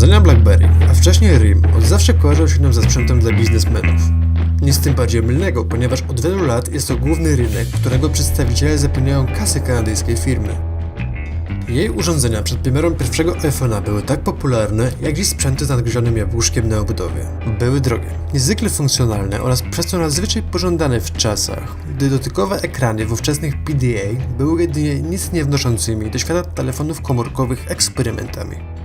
Urządzenia BlackBerry, a wcześniej RIM, od zawsze kojarzą się nam ze sprzętem dla biznesmenów. Nic tym bardziej mylnego, ponieważ od wielu lat jest to główny rynek, którego przedstawiciele zapewniają kasy kanadyjskiej firmy. Jej urządzenia przed premierą pierwszego iPhone'a były tak popularne, jak dziś sprzęty z nadgryzionym jabłuszkiem na obudowie. Były drogie, niezwykle funkcjonalne oraz przez to nadzwyczaj pożądane w czasach, gdy dotykowe ekrany w ówczesnych PDA były jedynie nic nie wnoszącymi do świata telefonów komórkowych eksperymentami.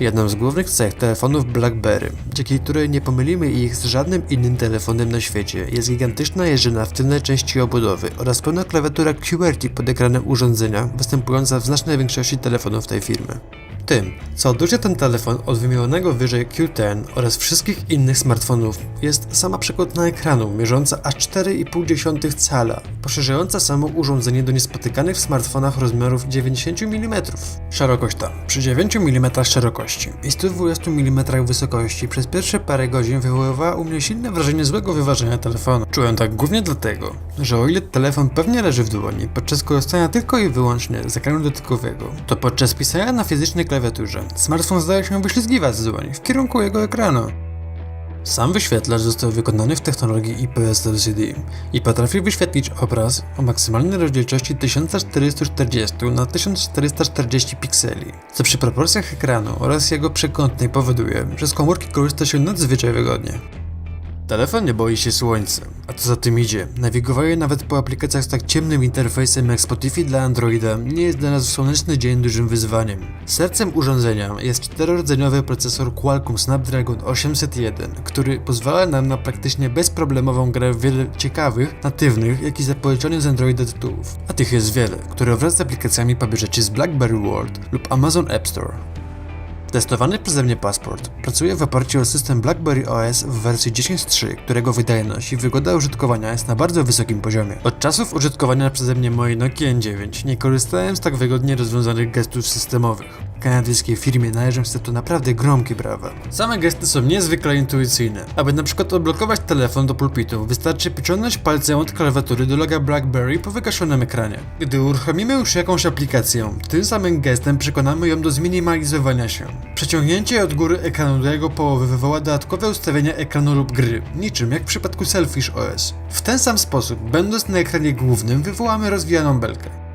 Jedną z głównych cech telefonów BlackBerry, dzięki której nie pomylimy ich z żadnym innym telefonem na świecie, jest gigantyczna jeżyna w tylnej części obudowy oraz pełna klawiatura QWERTY pod ekranem urządzenia, występująca w znacznej większości telefonów tej firmy. Tym, co odróżnia ten telefon od wymienionego wyżej Q10 oraz wszystkich innych smartfonów, jest sama przekątna ekranu mierząca aż 4,5 cala, poszerzająca samo urządzenie do niespotykanych w smartfonach rozmiarów 90 mm. Szerokość ta, przy 9 mm szerokości i 120 mm wysokości przez pierwsze parę godzin wywoływała u mnie silne wrażenie złego wyważenia telefonu. Czułem tak głównie dlatego, że o ile telefon pewnie leży w dłoni podczas korzystania tylko i wyłącznie z ekranu dotykowego, to podczas pisania na fizycznej klawiaturze smartfon zdaje się wyślizgiwać z dłoni w kierunku jego ekranu. Sam wyświetlacz został wykonany w technologii IPS LCD i potrafi wyświetlić obraz o maksymalnej rozdzielczości 1440 na 1440 pikseli, co przy proporcjach ekranu oraz jego przekątnej powoduje, że z komórki korzysta się nadzwyczaj wygodnie. Telefon nie boi się słońca, a co za tym idzie, nawigowanie nawet po aplikacjach z tak ciemnym interfejsem jak Spotify dla Androida nie jest dla nas w słoneczny dzień dużym wyzwaniem. Sercem urządzenia jest czterordzeniowy procesor Qualcomm Snapdragon 801, który pozwala nam na praktycznie bezproblemową grę w wiele ciekawych, natywnych, jak i zapożyczonych z Androida tytułów. A tych jest wiele, które wraz z aplikacjami pobierzecie z BlackBerry World lub Amazon App Store. Testowany przeze mnie paszport pracuje w oparciu o system BlackBerry OS w wersji 10.3, którego wydajność i wygoda użytkowania jest na bardzo wysokim poziomie. Od czasów użytkowania przeze mnie mojej Nokia N9 nie korzystałem z tak wygodnie rozwiązanych gestów systemowych. Kanadyjskiej firmie należą się tu naprawdę gromkie brawa. Same gesty są niezwykle intuicyjne. Aby na przykład odblokować telefon do pulpitu, wystarczy pociągnąć palcem od klawiatury do loga BlackBerry po wygaszonym ekranie. Gdy uruchomimy już jakąś aplikację, tym samym gestem przekonamy ją do zminimalizowania się. Przeciągnięcie od góry ekranu do jego połowy wywoła dodatkowe ustawienia ekranu lub gry, niczym jak w przypadku Selfish OS. W ten sam sposób, będąc na ekranie głównym, wywołamy rozwijaną belkę.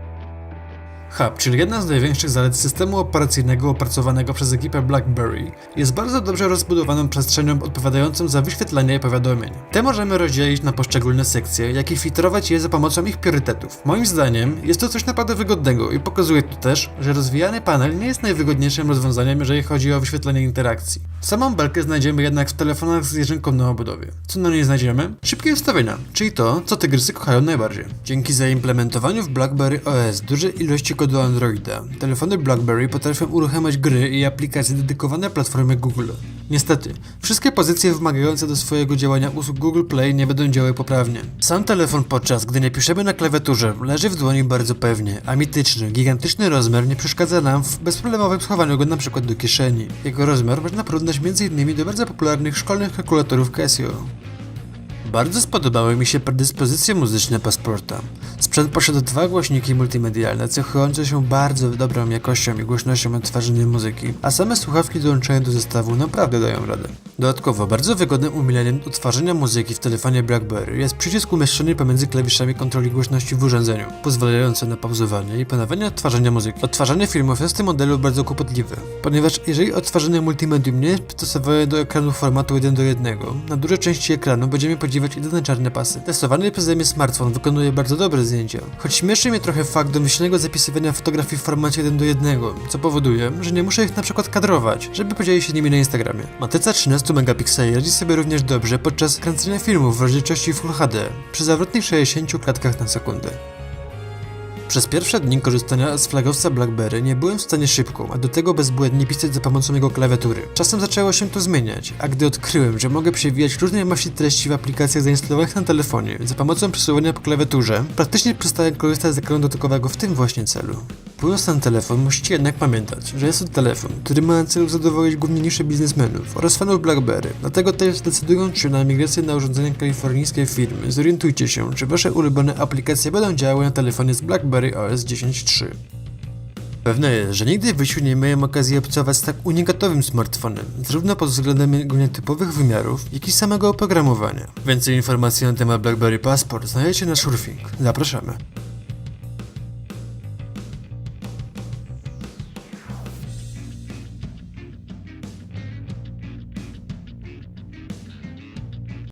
Hub, czyli jedna z największych zalet systemu operacyjnego opracowanego przez ekipę BlackBerry, jest bardzo dobrze rozbudowaną przestrzenią odpowiadającą za wyświetlanie powiadomień. Te możemy rozdzielić na poszczególne sekcje, jak i filtrować je za pomocą ich priorytetów. Moim zdaniem jest to coś naprawdę wygodnego i pokazuje to też, że rozwijany panel nie jest najwygodniejszym rozwiązaniem, jeżeli chodzi o wyświetlanie interakcji. Samą belkę znajdziemy jednak w telefonach z jeżynką na obudowie. Co na niej znajdziemy? Szybkie ustawienia, czyli to, co tygrysy kochają najbardziej. Dzięki zaimplementowaniu w BlackBerry OS dużej ilości kodu Androida, telefony BlackBerry potrafią uruchamiać gry i aplikacje dedykowane platformie Google. Niestety, wszystkie pozycje wymagające do swojego działania usług Google Play nie będą działały poprawnie. Sam telefon podczas gdy nie piszemy na klawiaturze, leży w dłoni bardzo pewnie, a mityczny, gigantyczny rozmiar nie przeszkadza nam w bezproblemowym schowaniu go np. do kieszeni. Jego rozmiar można porównać m.in. do bardzo popularnych szkolnych kalkulatorów Casio. Bardzo spodobały mi się predyspozycje muzyczne paszporta. Sprzęt posiada dwa głośniki multimedialne, cechujące się bardzo dobrą jakością i głośnością odtwarzania muzyki, a same słuchawki dołączone do zestawu naprawdę dają radę. Dodatkowo, bardzo wygodnym umileniem odtwarzania muzyki w telefonie BlackBerry jest przycisk umieszczony pomiędzy klawiszami kontroli głośności w urządzeniu, pozwalający na pauzowanie i ponawianie odtwarzania muzyki. Odtwarzanie filmów jest w tym modelu bardzo kłopotliwe, ponieważ jeżeli odtwarzanie multimedium nie jest przystosowane do ekranu formatu 1 do 1, na duże części ekranu będziemy podziwiać jedyne czarne pasy. Testowany przeze mnie smartfon wykonuje bardzo dobre zdjęcia, choć śmieszy mnie trochę fakt domyślnego zapisywania fotografii w formacie 1 do 1, co powoduje, że nie muszę ich na przykład kadrować, żeby podzielić się nimi na Instagramie. Matyca 13 megapikseli radzi sobie również dobrze podczas kręcenia filmów w rozdzielczości Full HD przy zawrotnych 60 klatkach na sekundę. Przez pierwsze dni korzystania z flagowca BlackBerry nie byłem w stanie szybko, a do tego bezbłędnie pisać za pomocą jego klawiatury. Czasem zaczęło się to zmieniać, a gdy odkryłem, że mogę przewijać różnej maści treści w aplikacjach zainstalowanych na telefonie za pomocą przesuwania po klawiaturze, praktycznie przestałem korzystać z ekranu dotykowego w tym właśnie celu. Kupując ten telefon, musicie jednak pamiętać, że jest to telefon, który ma na celu zadowolić głównie nisze biznesmenów oraz fanów BlackBerry. Dlatego też decydując się na migrację na urządzenia kalifornijskiej firmy, zorientujcie się, czy wasze ulubione aplikacje będą działały na telefonie z BlackBerry OS 10.3. Pewne jest, że nigdy w życiu nie miałem okazji obcować z tak unikatowym smartfonem, zarówno pod względem jego nietypowych wymiarów, jak i samego oprogramowania. Więcej informacji na temat BlackBerry Passport znajdziecie na Surfing. Zapraszamy.